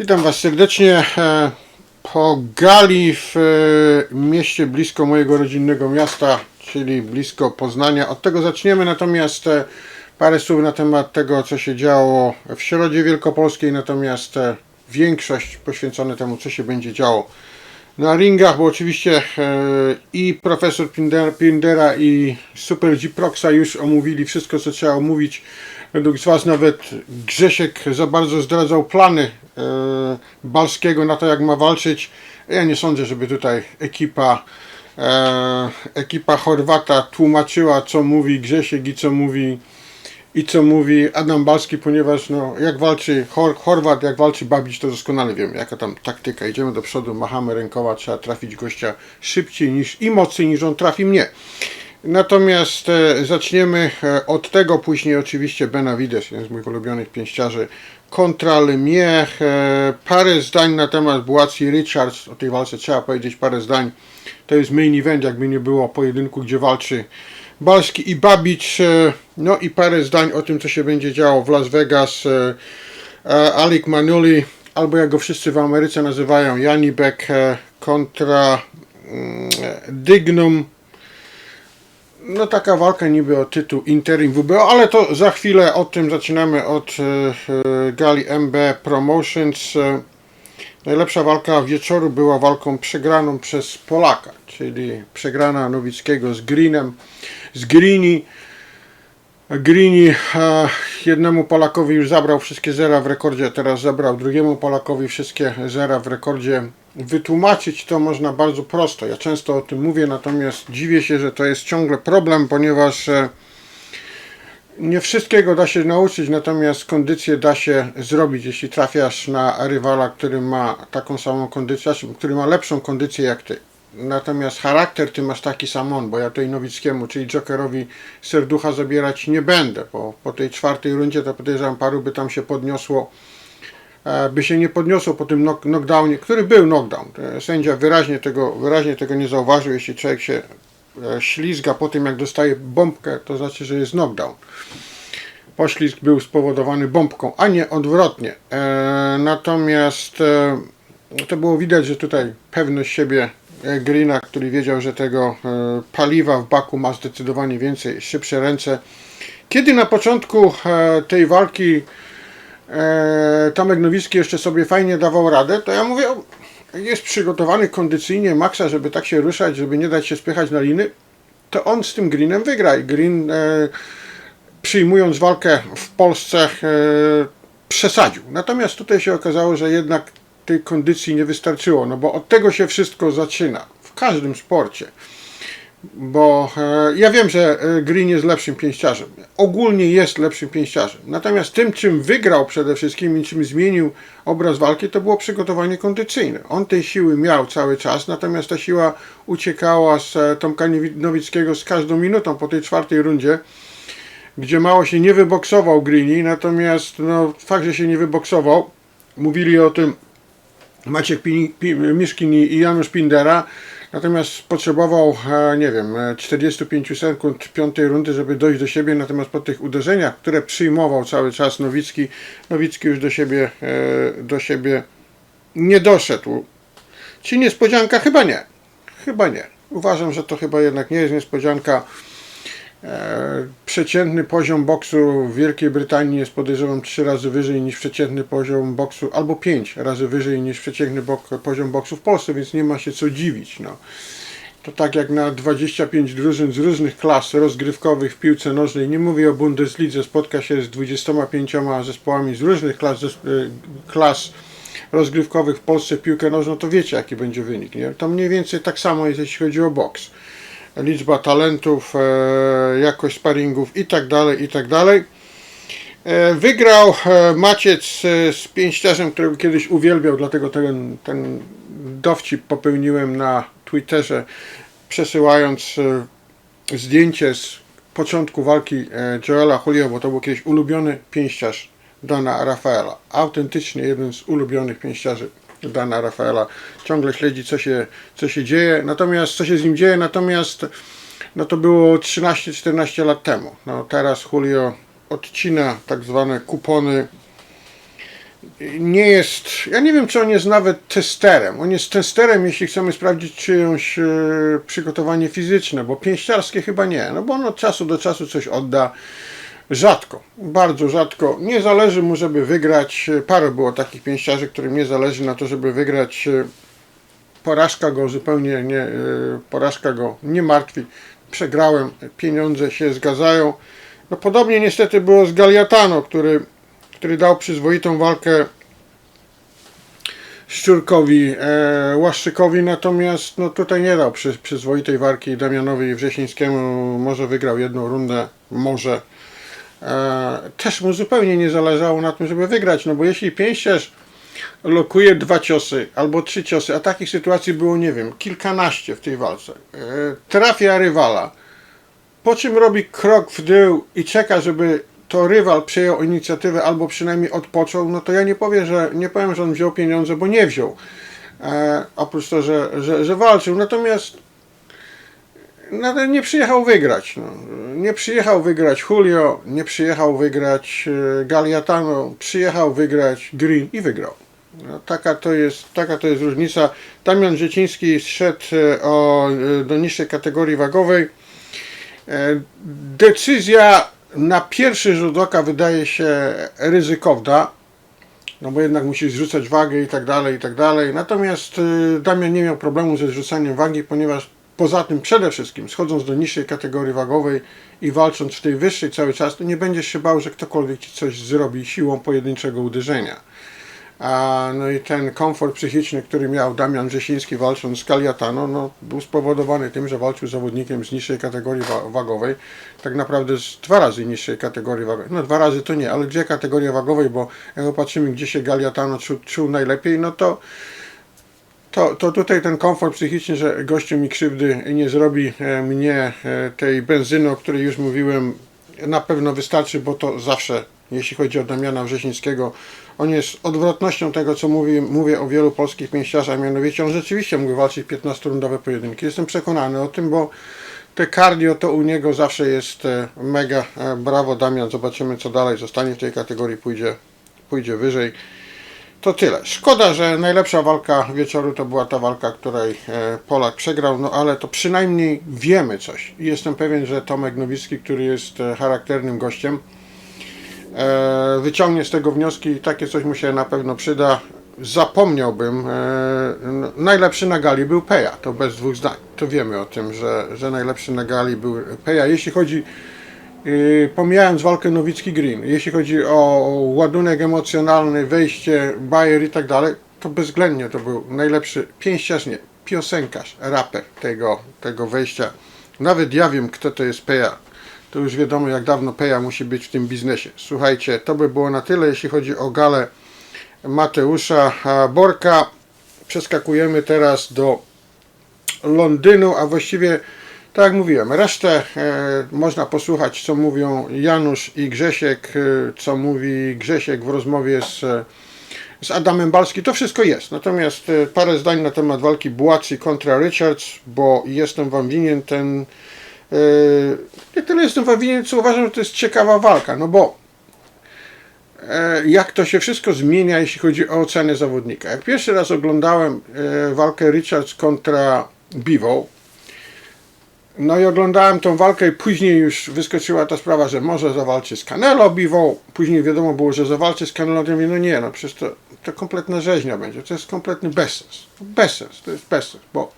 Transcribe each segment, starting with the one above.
Witam Was serdecznie e, po gali w e, mieście blisko mojego rodzinnego miasta, czyli blisko Poznania. Od tego zaczniemy, natomiast e, parę słów na temat tego, co się działo w Środzie Wielkopolskiej, natomiast większość poświęcone temu, co się będzie działo na ringach, bo oczywiście i profesor Pinder, Pindera i Super G Proxa już omówili wszystko, co trzeba omówić. Według Was nawet Grzesiek za bardzo zdradzał plany e, Balskiego na to, jak ma walczyć. Ja nie sądzę, żeby tutaj ekipa e, ekipa Chorwata tłumaczyła, co mówi Grzesiek i co mówi i co mówi Adam Balski, ponieważ no, jak walczy Chor Chorwat, jak walczy Babić, to doskonale wiemy, jaka tam taktyka. Idziemy do przodu, machamy rękowa, trzeba trafić gościa szybciej niż i mocniej niż on trafi mnie. Natomiast e, zaczniemy e, od tego, później oczywiście Benavides, jeden z moich ulubionych pięściarzy, kontra Lemieux. E, parę zdań na temat Buacji Richards, o tej walce trzeba powiedzieć parę zdań. To jest main event, jakby nie było pojedynku, gdzie walczy Balski i Babicz. No i parę zdań o tym, co się będzie działo w Las Vegas. Alik Manuli, albo jak go wszyscy w Ameryce nazywają, Janibek kontra mm, Dignum. No taka walka niby o tytuł Interim WBO, ale to za chwilę o tym zaczynamy od e, e, gali MB Promotions. E, najlepsza walka wieczoru była walką przegraną przez Polaka, czyli przegrana Nowickiego z Greenem, z Greeni. Greeni jednemu Polakowi już zabrał wszystkie zera w rekordzie, teraz zabrał drugiemu Polakowi wszystkie zera w rekordzie. Wytłumaczyć to można bardzo prosto. Ja często o tym mówię, natomiast dziwię się, że to jest ciągle problem, ponieważ e, nie wszystkiego da się nauczyć, natomiast kondycję da się zrobić, jeśli trafiasz na rywala, który ma taką samą kondycję, znaczy, który ma lepszą kondycję jak ty. Natomiast charakter ty masz taki sam on, bo ja tutaj Nowickiemu, czyli Jokerowi serducha zabierać nie będę, bo po tej czwartej rundzie to podejrzewam paru by tam się podniosło, by się nie podniosło po tym knock- knockdownie, który był knockdown. E, Sędzia wyraźnie tego, wyraźnie tego nie zauważył, jeśli człowiek się e, ślizga po tym jak dostaje bombkę, to znaczy, że jest knockdown. Poślizg był spowodowany bombką, a nie odwrotnie. E, natomiast e, to było widać, że tutaj pewność siebie e, Greena, który wiedział, że tego e, paliwa w baku ma zdecydowanie więcej, szybsze ręce. Kiedy na początku e, tej walki e, Tomek Nowicki jeszcze sobie fajnie dawał radę, to ja mówię, jest przygotowany kondycyjnie Maxa, żeby tak się ruszać, żeby nie dać się spychać na liny, to on z tym Greenem wygra. I Green e, przyjmując walkę w Polsce e, przesadził. Natomiast tutaj się okazało, że jednak tej kondycji nie wystarczyło, no bo od tego się wszystko zaczyna w każdym sporcie. Bo e, ja wiem, że e, Green jest lepszym pięściarzem. Ogólnie jest lepszym pięściarzem. Natomiast tym, czym wygrał przede wszystkim i czym zmienił obraz walki, to było przygotowanie kondycyjne. On tej siły miał cały czas, natomiast ta siła uciekała z e, Tomka Nowickiego z każdą minutą po tej czwartej rundzie gdzie mało się nie wyboksował Greeny, natomiast no, fakt, że się nie wyboksował, mówili o tym Maciek Pi, Pi, Miszkin i Janusz Pindera, natomiast potrzebował, e, nie wiem, e, 45 sekund piątej rundy, żeby dojść do siebie, natomiast po tych uderzeniach, które przyjmował cały czas Nowicki, Nowicki już do siebie, e, do siebie nie doszedł. Czy niespodzianka? Chyba nie. Chyba nie. Uważam, że to chyba jednak nie jest niespodzianka. E, przeciętny poziom boksu w Wielkiej Brytanii jest podejrzewam 3 razy wyżej niż przeciętny poziom boksu, albo 5 razy wyżej niż przeciętny bok, poziom boksu w Polsce, więc nie ma się co dziwić. No. To tak jak na 25 drużyn z różnych klas rozgrywkowych w piłce nożnej, nie mówię o Bundeslidze, spotka się z 25 zespołami z różnych klas, e, klas rozgrywkowych w Polsce w piłkę nożną, to wiecie jaki będzie wynik. Nie? To mniej więcej tak samo jest jeśli chodzi o boks liczba talentów, e, jakość sparingów i tak dalej, i tak. E, Wygrał e, Maciec z pięściarzem, którego kiedyś uwielbiał, dlatego ten, ten dowcip popełniłem na Twitterze, przesyłając zdjęcie z początku walki Joela Julio, bo to był kiedyś ulubiony pięściarz Dana Rafaela. Autentycznie jeden z ulubionych pięściarzy Dana Rafaela. Ciągle śledzi, co się, co się dzieje, natomiast co się z nim dzieje, natomiast no to było 13-14 lat temu. No teraz Julio odcina tak zwane kupony nie jest, ja nie wiem czy on jest nawet testerem. On jest testerem, jeśli chcemy sprawdzić czyjąś e, przygotowanie fizyczne, bo pięściarskie chyba nie, no bo on od czasu do czasu coś odda. Rzadko, bardzo rzadko. Nie zależy mu, żeby wygrać. Parę było takich pięściarzy, którym nie zależy na to, żeby wygrać. E, Porażka go zupełnie nie, e, porażka go nie martwi. Przegrałem, pieniądze się zgadzają. No podobnie niestety było z Galiatano, który, który dał przyzwoitą walkę Szczurkowi, e, Łaszczykowi, natomiast no, tutaj nie dał przy, przyzwoitej walki Damianowi Wrzesińskiemu. Może wygrał jedną rundę, może. E, też mu zupełnie nie zależało na tym, żeby wygrać, no bo jeśli pięściarz lokuje dwa ciosy albo trzy ciosy, a takich sytuacji było, nie wiem, kilkanaście w tej walce, e, trafia rywala, po czym robi krok w dół i czeka, żeby to rywal przejął inicjatywę albo przynajmniej odpoczął, no to ja nie powiem, że nie powiem, że on wziął pieniądze, bo nie wziął. E, oprócz to, że, że, że walczył. Natomiast no, nie przyjechał wygrać. No. Nie przyjechał wygrać Julio, nie przyjechał wygrać e, Galiatano, przyjechał wygrać Green i wygrał. No, taka, to jest, taka to jest różnica. Damian Rzeciński zszedł e, o, e, do niższej kategorii wagowej. Decyzja na pierwszy rzut oka wydaje się ryzykowna, no bo jednak musi zrzucać wagę i tak dalej, i tak dalej. Natomiast Damian nie miał problemu ze zrzucaniem wagi, ponieważ poza tym przede wszystkim schodząc do niższej kategorii wagowej i walcząc w tej wyższej cały czas, to nie będziesz się bał, że ktokolwiek ci coś zrobi siłą pojedynczego uderzenia. A, no i ten komfort psychiczny, który miał Damian Wrzesiński walcząc z Kaliatano, no, był spowodowany tym, że walczył z zawodnikiem z niższej kategorii wa wagowej, tak naprawdę z dwa razy niższej kategorii wagowej. No dwa razy to nie, ale dwie kategorie wagowej, bo jak popatrzymy, gdzie się Galiatano czuł, czuł najlepiej, no to to, to tutaj ten komfort psychiczny, że gościu mi krzywdy nie zrobi e, mnie e, tej benzyny, o której już mówiłem, na pewno wystarczy, bo to zawsze, jeśli chodzi o Damiana Wrzesińskiego, on jest odwrotnością tego, co mówię, mówię o wielu polskich pięściarzach, mianowicie on rzeczywiście mógł walczyć 15-rundowe pojedynki. Jestem przekonany o tym, bo te cardio to u niego zawsze jest e, mega. Brawo Damian, zobaczymy co dalej, zostanie w tej kategorii, pójdzie, pójdzie wyżej. To tyle. Szkoda, że najlepsza walka wieczoru to była ta walka, której e, Polak przegrał, no ale to przynajmniej wiemy coś. I jestem pewien, że Tomek Nowicki, który jest e, charakternym gościem, e, wyciągnie z tego wnioski i takie coś mu się na pewno przyda. Zapomniałbym, no, najlepszy na gali był Peja, to bez dwóch zdań. To wiemy o tym, że, że najlepszy na gali był Peja. Jeśli chodzi pomijając walkę Nowicki-Green, jeśli chodzi o ładunek emocjonalny, wejście, bajer i tak dalej, to bezwzględnie to był najlepszy pięściarz, nie, piosenkarz, raper tego, tego wejścia. Nawet ja wiem, kto to jest Peja. To już wiadomo, jak dawno Peja musi być w tym biznesie. Słuchajcie, to by było na tyle, jeśli chodzi o galę Mateusza Borka. Przeskakujemy teraz do Londynu, a właściwie tak jak mówiłem, resztę e, można posłuchać, co mówią Janusz i Grzesiek, e, co mówi Grzesiek w rozmowie z, e, z Adamem Balski. To wszystko jest. Natomiast parę zdań na temat walki Bułaci kontra Richards, bo jestem Wam winien ten... Nie tyle jestem Wam winien, co uważam, że to jest ciekawa walka, no bo jak to się wszystko zmienia, jeśli chodzi o ocenę zawodnika. Jak pierwszy raz oglądałem walkę Richards kontra Bivo, no i oglądałem tą walkę i później już wyskoczyła ta sprawa, że może zawalczy z Canelo Bivo. Później wiadomo było, że zawalczy z Canelo. Ja mówię, no nie, no przecież to, to kompletna rzeźnia będzie. To jest kompletny bezsens. Bezsens, to jest bezsens, bo,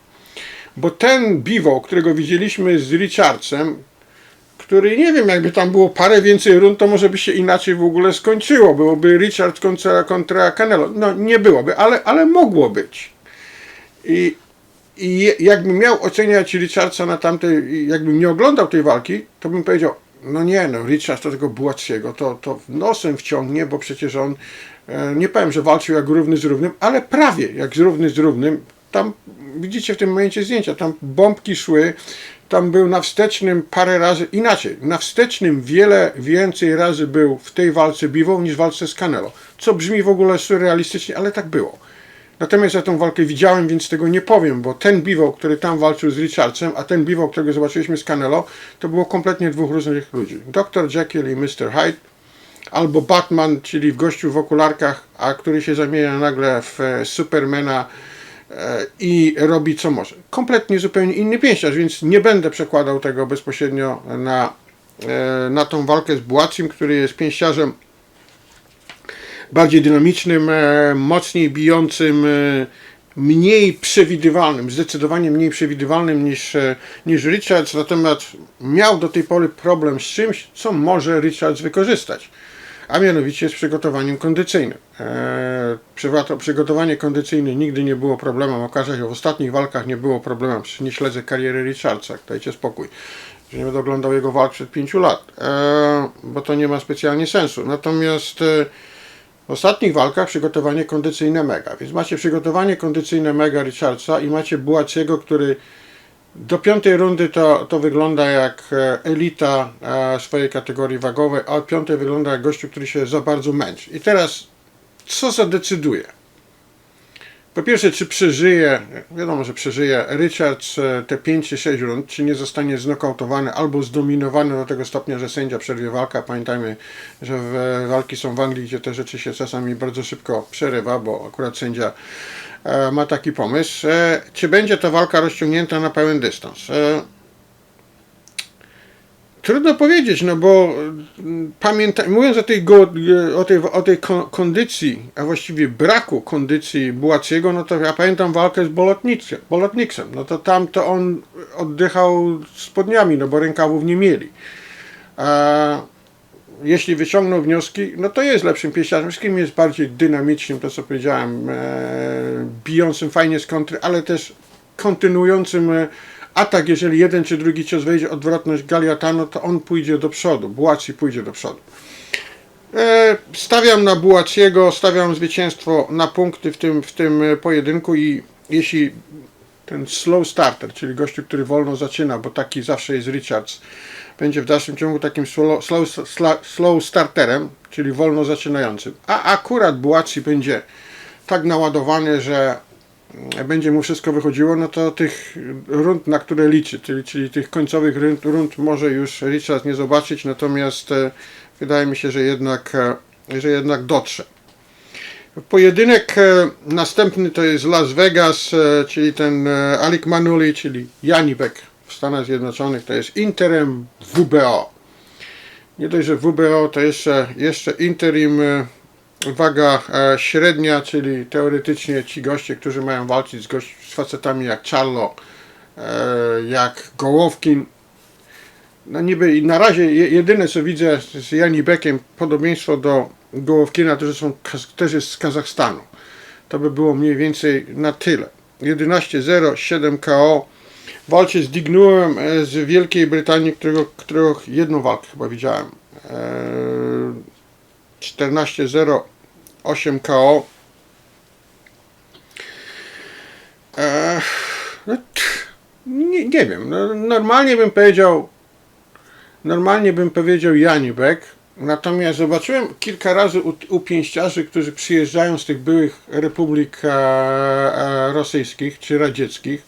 bo ten Bivo, którego widzieliśmy z Richardsem, który nie wiem, jakby tam było parę więcej rund, to może by się inaczej w ogóle skończyło. Byłoby Richard kontra, kontra Canelo. No nie byłoby, ale, ale mogło być. I, i jakbym miał oceniać Richardsa na tamtej, jakbym nie oglądał tej walki, to bym powiedział, no nie no, Richard to tego Bułaciego, to, to nosem wciągnie, bo przecież on, e, nie powiem, że walczył jak równy z równym, ale prawie jak z równy z równym. Tam widzicie w tym momencie zdjęcia, tam bombki szły, tam był na wstecznym parę razy, inaczej, na wstecznym wiele więcej razy był w tej walce Biwą niż w walce z Canelo, co brzmi w ogóle surrealistycznie, ale tak było. Natomiast ja tę walkę widziałem, więc tego nie powiem, bo ten Bivo, który tam walczył z Richardsem, a ten Bivo, którego zobaczyliśmy z Canelo, to było kompletnie dwóch różnych ludzi. Dr. Jekyll i Mr. Hyde. albo Batman, czyli w gościu w okularkach, a który się zamienia nagle w e, Supermana e, i robi co może. Kompletnie zupełnie inny pięściarz, więc nie będę przekładał tego bezpośrednio na, e, na tą walkę z Bułacim, który jest pięściarzem bardziej dynamicznym, e, mocniej bijącym, e, mniej przewidywalnym, zdecydowanie mniej przewidywalnym niż, e, niż Richards, natomiast miał do tej pory problem z czymś, co może Richards wykorzystać, a mianowicie z przygotowaniem kondycyjnym. E, przywa- przygotowanie kondycyjne nigdy nie było problemem, okaże się, w ostatnich walkach nie było problemem, nie śledzę kariery Richardsa, dajcie spokój, że nie będę oglądał jego walk przed pięciu lat, e, bo to nie ma specjalnie sensu. Natomiast w ostatnich walkach przygotowanie kondycyjne mega, więc macie przygotowanie kondycyjne mega Richardsa i macie Bułaciego, który do piątej rundy to, to wygląda jak e, elita e, swojej kategorii wagowej, a od piątej wygląda jak gościu, który się za bardzo męczy. I teraz, co zadecyduje? Po pierwsze, czy przeżyje, wiadomo, że przeżyje Richards e, te 5 czy 6 rund, czy nie zostanie znokautowany albo zdominowany do tego stopnia, że sędzia przerwie walkę. Pamiętajmy, że walki są w Anglii, gdzie te rzeczy się czasami bardzo szybko przerywa, bo akurat sędzia e, ma taki pomysł. E, czy będzie ta walka rozciągnięta na pełen dystans? E, Trudno powiedzieć, no bo mm, pamięta, mówiąc o tej, go, o tej, o tej kon- kondycji, a właściwie braku kondycji Bułaciego, no to ja pamiętam walkę z Bolotnikiem, Bolotniksem. No to tam to on oddychał spodniami, no bo rękawów nie mieli. A jeśli wyciągnął wnioski, no to jest lepszym pieśniarzem. Z kim jest bardziej dynamicznym, to co powiedziałem, e, bijącym fajnie z kontry, ale też kontynuującym e, atak, jeżeli jeden czy drugi cios wejdzie odwrotność Galiatano, to on pójdzie do przodu, Bułaci pójdzie do przodu. E, stawiam na Bułaciego, stawiam zwycięstwo na punkty w tym, w tym e, pojedynku i jeśli ten slow starter, czyli gościu, który wolno zaczyna, bo taki zawsze jest Richards, będzie w dalszym ciągu takim slow, slow, slow starterem, czyli wolno zaczynającym, a akurat Bułaci będzie tak naładowany, że będzie mu wszystko wychodziło, no to tych rund, na które liczy, czyli, czyli tych końcowych rund, rund może już Richard nie zobaczyć, natomiast e, wydaje mi się, że jednak, e, że jednak dotrze. Pojedynek e, następny to jest Las Vegas, czyli ten Alik Manuli, czyli Janibek w Stanach Zjednoczonych, to jest Interem WBO. Nie dość, że WBO to jeszcze, jeszcze Interim waga e, średnia, czyli teoretycznie ci goście, którzy mają walczyć z, z facetami jak Charlo, e, jak Gołowkin. No niby i na razie je, jedyne co widzę z Janibekiem podobieństwo do Gołowkina to, że są, też jest z Kazachstanu. To by było mniej więcej na tyle. 11-0, 7 KO. Walczy z Dignuem e, z Wielkiej Brytanii, którego, którego jedną walkę chyba widziałem. E, 14-0, 8 KO. E, no, tch, nie, nie wiem, no, normalnie bym powiedział normalnie bym powiedział Janibek, natomiast zobaczyłem kilka razy u, u pięściarzy, którzy przyjeżdżają z tych byłych republik e, e, rosyjskich czy radzieckich,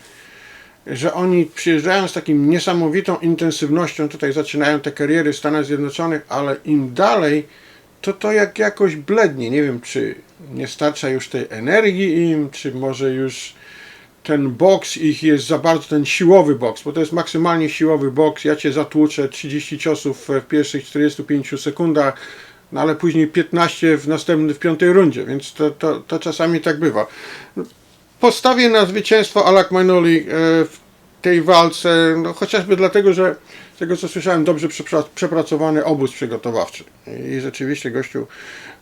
że oni przyjeżdżają z takim niesamowitą intensywnością, tutaj zaczynają te kariery w Stanach Zjednoczonych, ale im dalej, to to jak jakoś blednie. Nie wiem, czy nie starcza już tej energii im, czy może już ten boks ich jest za bardzo, ten siłowy boks, bo to jest maksymalnie siłowy boks. Ja cię zatłuczę 30 ciosów w pierwszych 45 sekundach, no ale później 15 w następnym, w piątej rundzie, więc to, to, to czasami tak bywa. Postawię na zwycięstwo Alak Manoli e, w tej walce, no chociażby dlatego, że z tego co słyszałem, dobrze przepra- przepracowany obóz przygotowawczy. I rzeczywiście gościu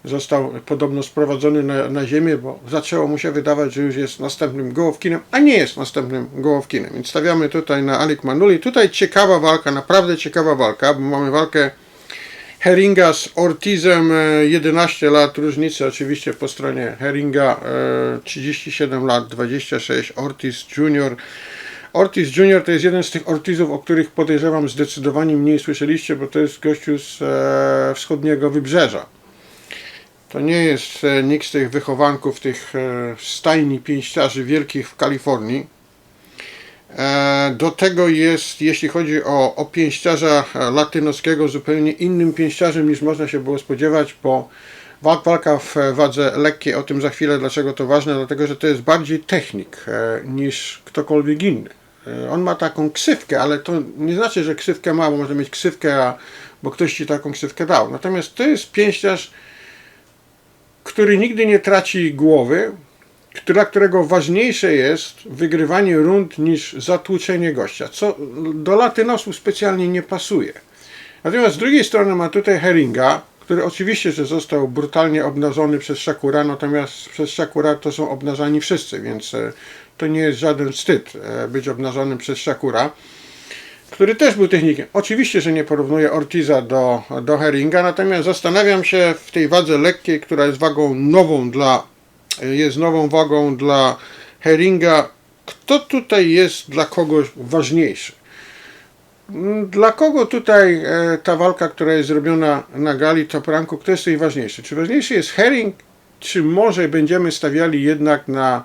został podobno sprowadzony na, na ziemię, bo zaczęło mu się wydawać, że już jest następnym Gołowkinem, a nie jest następnym Gołowkinem. Więc stawiamy tutaj na Alik Manuli. Tutaj ciekawa walka, naprawdę ciekawa walka, bo mamy walkę Heringa z Ortizem, e, 11 lat różnicy oczywiście po stronie Heringa, e, 37 lat, 26, Ortiz Junior. Ortiz Junior to jest jeden z tych Ortizów, o których podejrzewam zdecydowanie mniej słyszeliście, bo to jest gościu z e, wschodniego wybrzeża. To nie jest e, nikt z tych wychowanków, tych e, stajni pięściarzy wielkich w Kalifornii. E, Do tego jest, jeśli chodzi o, o pięściarza e, latynoskiego, zupełnie innym pięściarzem niż można się było spodziewać, bo walk, walka w wadze lekkiej, o tym za chwilę, dlaczego to ważne, dlatego że to jest bardziej technik e, niż ktokolwiek inny. On ma taką ksywkę, ale to nie znaczy, że ksywkę ma, bo może mieć ksywkę, a, bo ktoś ci taką ksywkę dał. Natomiast to jest pięściarz, który nigdy nie traci głowy, dla którego ważniejsze jest wygrywanie rund niż zatłuczenie gościa, co do latynosów specjalnie nie pasuje. Natomiast z drugiej strony ma tutaj Heringa, który oczywiście, że został brutalnie obnażony przez Shakura, natomiast przez Shakura to są obnażani wszyscy, więc e, to nie jest żaden wstyd e, być obnażonym przez Shakura, który też był technikiem. Oczywiście, że nie porównuję Ortiza do, do Heringa, natomiast zastanawiam się w tej wadze lekkiej, która jest wagą nową dla, jest nową wagą dla Heringa, kto tutaj jest dla kogoś ważniejszy. Dla kogo tutaj e, ta walka, która jest zrobiona na gali Top Ranku, kto jest tutaj ważniejszy? Czy ważniejszy jest Herring, czy może będziemy stawiali jednak na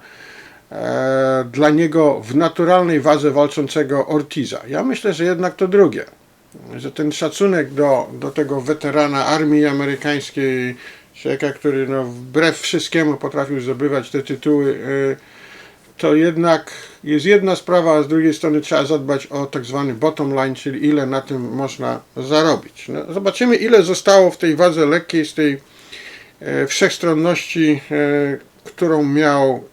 dla niego w naturalnej wadze walczącego Ortiza? Ja myślę, że jednak to drugie. Że ten szacunek do, do tego weterana armii amerykańskiej, człowieka, który no, wbrew wszystkiemu potrafił zdobywać te tytuły, e, to jednak jest jedna sprawa, a z drugiej strony trzeba zadbać o tak zwany bottom line, czyli ile na tym można zarobić. No, zobaczymy, ile zostało w tej wadze lekkiej z tej e, wszechstronności, e, którą miał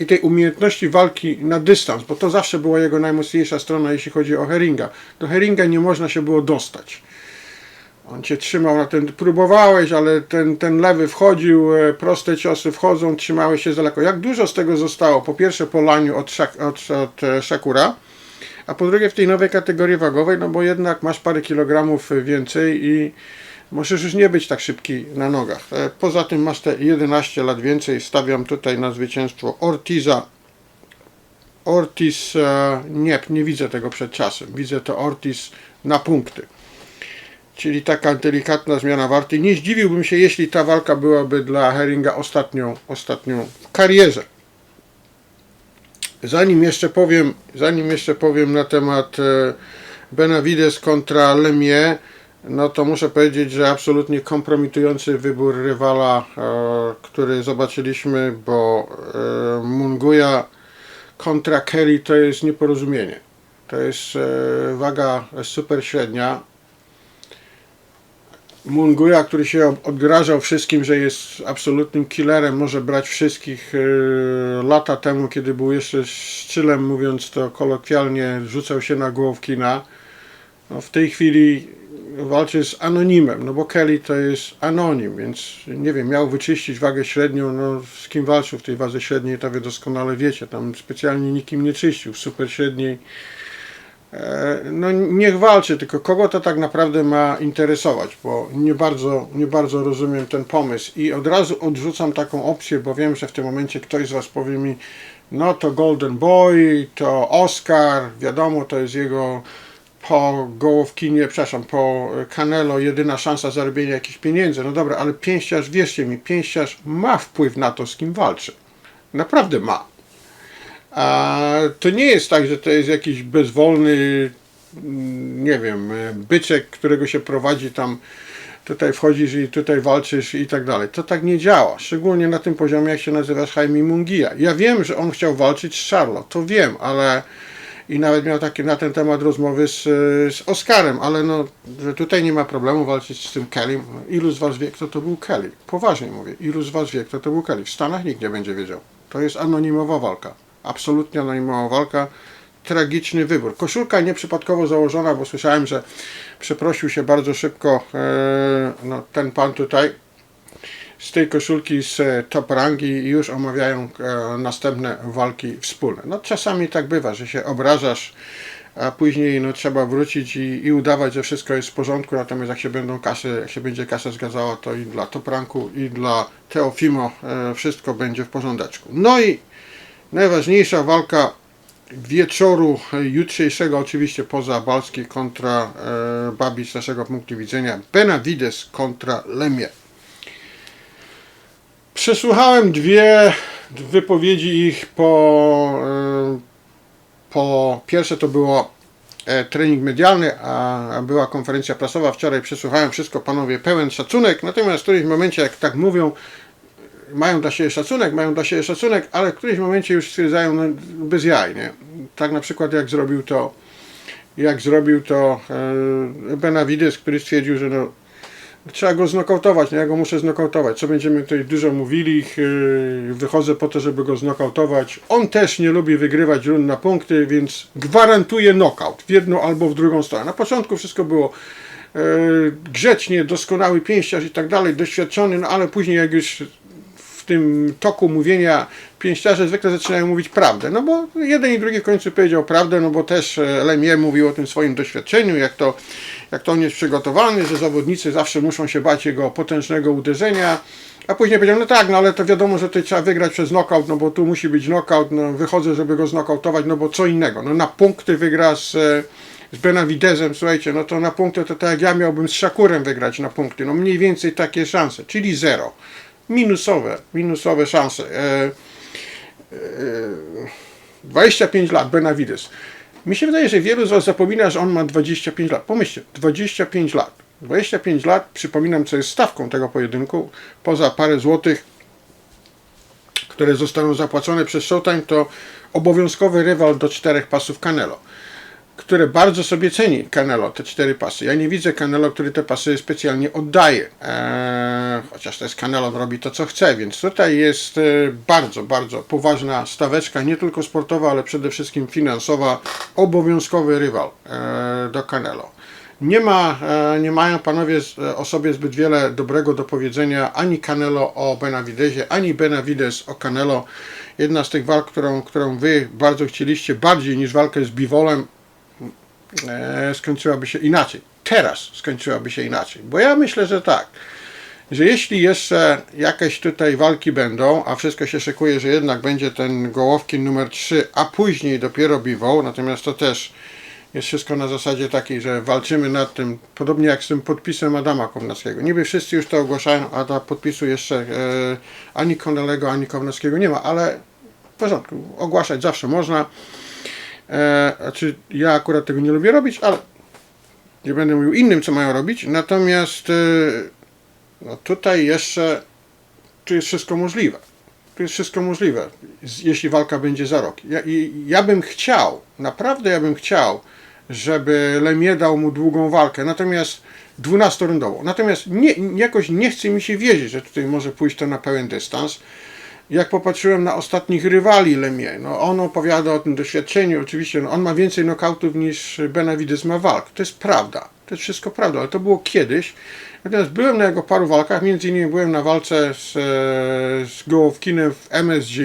i tej umiejętności walki na dystans, bo to zawsze była jego najmocniejsza strona, jeśli chodzi o Heringa. Do Heringa nie można się było dostać. On cię trzymał na ten, próbowałeś, ale ten, ten lewy wchodził, e, proste ciosy wchodzą, trzymałeś się z daleko. Jak dużo z tego zostało? Po pierwsze po laniu od, Shak, od, od e, Shakura, a po drugie w tej nowej kategorii wagowej, no bo jednak masz parę kilogramów więcej i możesz już nie być tak szybki na nogach. E, Poza tym masz te 11 lat więcej, stawiam tutaj na zwycięstwo Ortiza. Ortiz, e, nie, nie widzę tego przed czasem, widzę to Ortiz na punkty czyli taka delikatna zmiana warty. Nie zdziwiłbym się, jeśli ta walka byłaby dla Heringa ostatnią, ostatnią w karierze. Zanim jeszcze powiem, zanim jeszcze powiem na temat e, Benavides kontra Lemie, no to muszę powiedzieć, że absolutnie kompromitujący wybór rywala, e, który zobaczyliśmy, bo e, Munguia kontra Kelly to jest nieporozumienie. To jest e, waga super średnia, Munguia, który się odgrażał wszystkim, że jest absolutnym killerem, może brać wszystkich lata temu, kiedy był jeszcze szczylem, mówiąc to kolokwialnie, rzucał się na głowkina. No, w tej chwili walczy z anonimem, no bo Kelly to jest anonim, więc nie wiem, miał wyczyścić wagę średnią, no z kim walczył w tej wadze średniej, to wy doskonale wiecie, tam specjalnie nikim nie czyścił, w super średniej. E, no niech walczy, tylko kogo to tak naprawdę ma interesować, bo nie bardzo, nie bardzo rozumiem ten pomysł. I od razu odrzucam taką opcję, bo wiem, że w tym momencie ktoś z Was powie mi, no to Golden Boy, to Oscar, wiadomo, to jest jego po Gołowkinie, przepraszam, po Canelo jedyna szansa zarobienia jakichś pieniędzy. No dobra, ale pięściarz, wierzcie mi, pięściarz ma wpływ na to, z kim walczy. Naprawdę ma. A to nie jest tak, że to jest jakiś bezwolny, mm, nie wiem, byczek, którego się prowadzi tam, tutaj wchodzisz i tutaj walczysz i tak dalej. To tak nie działa. Szczególnie na tym poziomie, jak się nazywasz Jaime Mungia. Ja wiem, że on chciał walczyć z Charlotte, to wiem, ale i nawet miał takie na ten temat rozmowy z, z Oscarem, ale no, że tutaj nie ma problemu walczyć z tym Kelly. Ilu z was wie, kto to był Kelly? Poważnie mówię, ilu z was wie, kto to był Kelly? W Stanach nikt nie będzie wiedział. To jest anonimowa walka absolutnie anonimowa walka. Tragiczny wybór. Koszulka nieprzypadkowo założona, bo słyszałem, że przeprosił się bardzo szybko e, no, ten pan tutaj z tej koszulki z e, top rangi i już omawiają e, następne walki wspólne. No czasami tak bywa, że się obrażasz, a później no, trzeba wrócić i, i udawać, że wszystko jest w porządku, natomiast jak się będą kasy, jak się będzie kasa zgadzała, to i dla top ranku, i dla Teofimo e, wszystko będzie w porządeczku. No i Najważniejsza walka wieczoru jutrzejszego, oczywiście poza Balski kontra e, Babic z naszego punktu widzenia, Benavides kontra Lemie. Przesłuchałem dwie wypowiedzi ich po, e, po pierwsze to było e, trening medialny, a, była konferencja prasowa. Wczoraj przesłuchałem wszystko, panowie, pełen szacunek. Natomiast w którymś momencie, jak tak mówią, mają dla siebie szacunek, mają dla siebie szacunek, ale w którymś momencie już stwierdzają no, bez jaj, nie? Tak na przykład jak zrobił to jak zrobił to e, Benavides, który stwierdził, że no, trzeba go znokautować, no ja go muszę znokautować. Co będziemy tutaj dużo mówili, e, wychodzę po to, żeby go znokautować. On też nie lubi wygrywać rund na punkty, więc gwarantuje knockout w jedną albo w drugą stronę. Na początku wszystko było e, grzecznie, doskonały pięściarz i tak dalej, doświadczony, no ale później jak już tym toku mówienia pięściarze zwykle zaczynają mówić prawdę. No bo jeden i drugi w końcu powiedział prawdę, no bo też e, Lemie mówił o tym swoim doświadczeniu, jak to, jak to on jest przygotowany, że zawodnicy zawsze muszą się bać jego potężnego uderzenia. A później powiedział, no tak, no ale to wiadomo, że tutaj trzeba wygrać przez knockout, no bo tu musi być knockout, no wychodzę, żeby go znokautować, no bo co innego. No na punkty wygra z, e, z Benavidezem, słuchajcie, no to na punkty to tak jak ja miałbym z Szakurem wygrać na punkty, no mniej więcej takie szanse, czyli zero. Minusowe, minusowe szanse. E, 25 lat, Benavides. Mi się wydaje, że wielu z Was zapomina, że on ma 25 lat. Pomyślcie, 25 lat. 25 lat, przypominam, co jest stawką tego pojedynku, poza parę złotych, które zostaną zapłacone przez Showtime, to obowiązkowy rywal do czterech pasów Canelo, które bardzo sobie ceni Canelo, te cztery pasy. Ja nie widzę Canelo, który te pasy specjalnie oddaje, eee, chociaż jest Canelo, robi to co chce, więc tutaj jest e, bardzo, bardzo poważna staweczka, nie tylko sportowa, ale przede wszystkim finansowa, obowiązkowy rywal e, do Canelo. Nie, ma, e, nie mają panowie o sobie zbyt wiele dobrego do powiedzenia ani Canelo o Benavidezie, ani Benavides o Canelo. Jedna z tych walk, którą, którą wy bardzo chcieliście, bardziej niż walkę z Bivolem, e, skończyłaby się inaczej. Teraz skończyłaby się inaczej. Bo ja myślę, że tak, że jeśli jeszcze jakieś tutaj walki będą, a wszystko się szykuje, że jednak będzie ten Gołowkin numer 3, a później dopiero Bivol, natomiast to też jest wszystko na zasadzie takiej, że walczymy nad tym, podobnie jak z tym podpisem Adama Kownackiego. Niby wszyscy już to ogłaszają, a ta podpisu jeszcze e, ani Konelego, ani Kownackiego nie ma, ale w porządku, ogłaszać zawsze można. E, znaczy, ja akurat tego nie lubię robić, ale nie będę mówił innym, co mają robić. Natomiast e, no tutaj jeszcze tu jest wszystko możliwe. Tu jest wszystko możliwe, jeśli walka będzie za rok. Ja, ja bym chciał, naprawdę ja bym chciał, żeby Lemie dał mu długą walkę, natomiast 12-rundową. Natomiast nie, jakoś nie chce mi się wierzyć, że tutaj może pójść to na pełen dystans. Jak popatrzyłem na ostatnich rywali Lemie, no on opowiada o tym doświadczeniu, oczywiście no on ma więcej nokautów niż Benavides ma walk. To jest prawda, to jest wszystko prawda, ale to było kiedyś. Natomiast byłem na jego paru walkach, między innymi byłem na walce z, e, z Gołowkinem w MSG,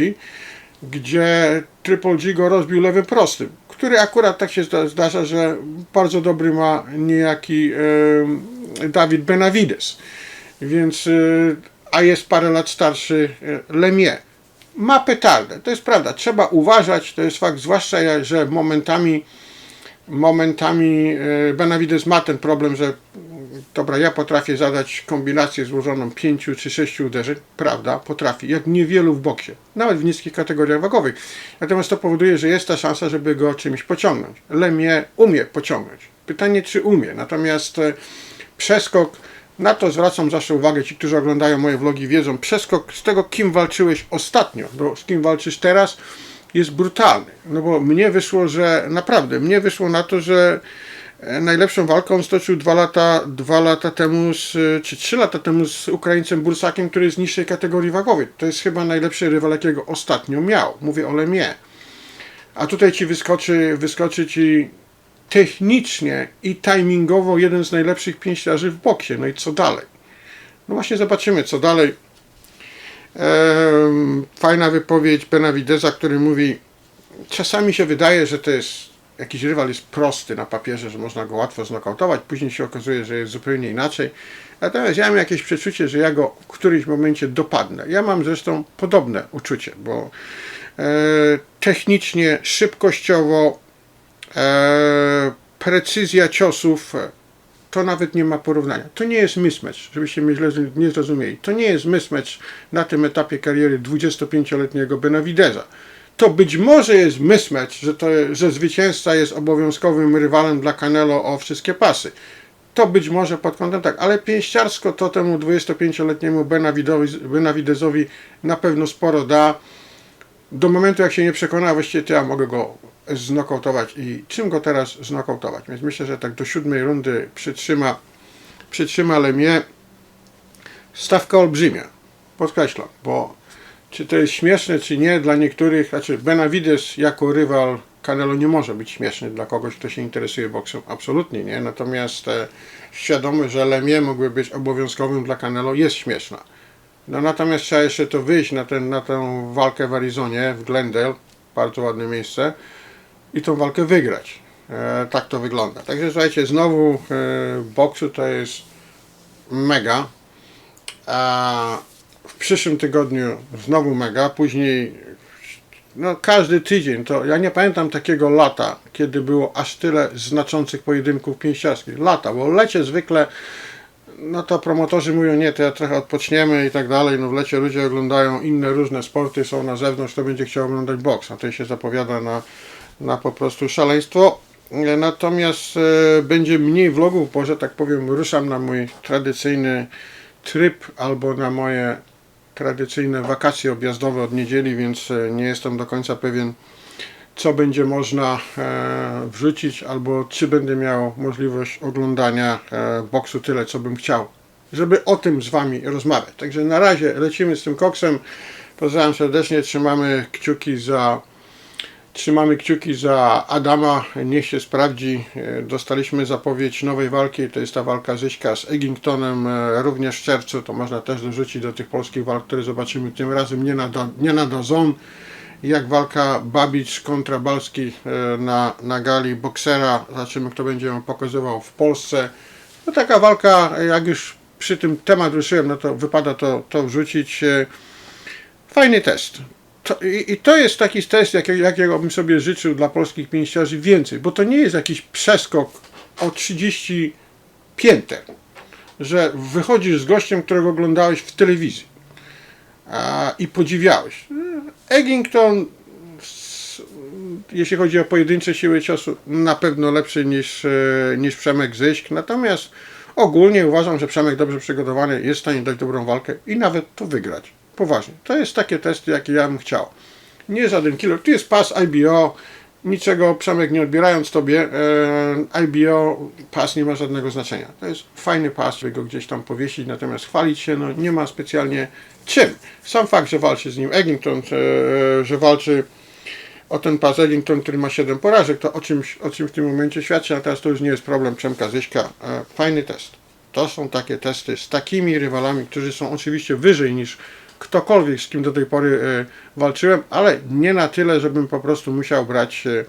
gdzie Triple G go rozbił lewym prostym, który akurat tak się zda- zdarza, że bardzo dobry ma niejaki e, Dawid Benavides. Więc, e, a jest parę lat starszy e, Lemie. Ma petardę, to jest prawda, trzeba uważać, to jest fakt, zwłaszcza, że momentami momentami e, Benavides ma ten problem, że dobra, ja potrafię zadać kombinację złożoną pięciu czy sześciu uderzeń, prawda, potrafi, jak niewielu w boksie, nawet w niskich kategoriach wagowych. Natomiast to powoduje, że jest ta szansa, żeby go czymś pociągnąć. Lemie umie pociągnąć. Pytanie, czy umie. Natomiast e, przeskok, na to zwracam zawsze uwagę, ci, którzy oglądają moje vlogi wiedzą, przeskok z tego, kim walczyłeś ostatnio, do, z kim walczysz teraz, jest brutalny. No bo mnie wyszło, że naprawdę, mnie wyszło na to, że e, najlepszą walkę on stoczył dwa lata, dwa lata temu, z, e, czy trzy lata temu z Ukraińcem Bursakiem, który jest z niższej kategorii wagowej. To jest chyba najlepszy rywal, jakiego ostatnio miał. Mówię o Lemie. A tutaj ci wyskoczy, wyskoczy ci technicznie i timingowo jeden z najlepszych pięściarzy w boksie. No i co dalej? No właśnie zobaczymy, co dalej. Em, fajna wypowiedź Benavideza, który mówi, czasami się wydaje, że to jest jakiś rywal jest prosty na papierze, że można go łatwo znokautować, później się okazuje, że jest zupełnie inaczej. Natomiast ja mam jakieś przeczucie, że ja go w którymś momencie dopadnę. Ja mam zresztą podobne uczucie, bo e, technicznie, szybkościowo, precyzja ciosów, e, to nawet nie ma porównania. To nie jest mismatch, żebyście mnie źle nie zrozumieli. To nie jest mismatch na tym etapie kariery 25-letniego Benavideza. to być może jest mismatch, że, to, że zwycięzca jest obowiązkowym rywalem dla Canelo o wszystkie pasy. To być może pod kątem tak, ale pięściarsko to temu 25-letniemu Benavidowi- Benavidezowi na pewno sporo da. Do momentu jak się nie przekona, właściwie to ja mogę go znokautować i czym go teraz znokautować. Więc myślę, że tak do siódmej rundy przytrzyma, przytrzyma Lemie. Stawka olbrzymia, podkreślam, bo czy to jest śmieszne, czy nie, dla niektórych, znaczy Benavides jako rywal Canelo nie może być śmieszny dla kogoś, kto się interesuje boksem, absolutnie nie, natomiast e, świadomość, że Lemie mógłby być obowiązkowym dla Canelo jest śmieszna. No natomiast trzeba jeszcze to wyjść na, ten, na tę walkę w Arizonie, w Glendale, bardzo ładne miejsce, i tą walkę wygrać. E, tak to wygląda. Także słuchajcie, znowu e, boksu to jest mega. A w przyszłym tygodniu znowu mega, później no każdy tydzień, to ja nie pamiętam takiego lata, kiedy było aż tyle znaczących pojedynków pięściarskich. Lata, bo lecie zwykle no to promotorzy mówią, nie, to ja trochę odpoczniemy i tak dalej, no w lecie ludzie oglądają inne różne sporty, są na zewnątrz, to będzie chciał oglądać boks, a to się zapowiada na, na po prostu szaleństwo. Natomiast e, będzie mniej vlogów, bo że tak powiem ruszam na mój tradycyjny tryb albo na moje tradycyjne wakacje objazdowe od niedzieli, więc e, nie jestem do końca pewien, co będzie można e, wrzucić, albo czy będę miał możliwość oglądania boksu tyle, co bym chciał, żeby o tym z Wami rozmawiać. Także na razie lecimy z tym koksem. Pozdrawiam serdecznie, trzymamy kciuki za Trzymamy kciuki za Adama, niech się sprawdzi. E, Dostaliśmy zapowiedź nowej walki, to jest ta walka Zyśka z Eggingtonem e, również w czerwcu. To można też dorzucić do tych polskich walk, które zobaczymy tym razem nie na, nie na dozon. Jak walka Babicz kontra Balski e, na, na gali boksera. Zobaczymy kto będzie ją pokazywał w Polsce. No taka walka, jak już przy tym temat ruszyłem, no to wypada to, to wrzucić. Fajny test. To, i, I to jest taki test, jakiego, jakiego bym sobie życzył dla polskich pięściarzy więcej, bo to nie jest jakiś przeskok o 30 pięter, że wychodzisz z gościem, którego oglądałeś w telewizji a, i podziwiałeś. Eggington, jeśli chodzi o pojedyncze siły ciosu, na pewno lepszy niż, e, niż Przemek Zyśk, natomiast ogólnie uważam, że Przemek dobrze przygotowany jest w stanie dać dobrą walkę i nawet to wygrać. Poważnie. To jest takie testy, jakie ja bym chciał. Nie żaden killer. Tu jest pas IBO. Niczego Przemek nie odbierając tobie. E, IBO pas nie ma żadnego znaczenia. To jest fajny pas, żeby go gdzieś tam powiesić, natomiast chwalić się no, nie ma specjalnie czym. Sam fakt, że walczy z nim Eggington, e, że walczy o ten pas Eggington, który ma 7 porażek, to o czymś, o czym w tym momencie świadczy, natomiast to już nie jest problem Przemka Zyśka. E, fajny test. To są takie testy z takimi rywalami, którzy są oczywiście wyżej niż ktokolwiek, z kim do tej pory e, walczyłem, ale nie na tyle, żebym po prostu musiał brać e,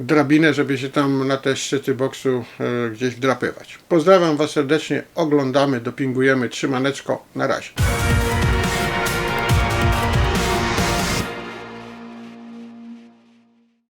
drabinę, żeby się tam na te szczyty boksu e, gdzieś wdrapywać. Pozdrawiam Was serdecznie, oglądamy, dopingujemy, trzymaneczko, na razie.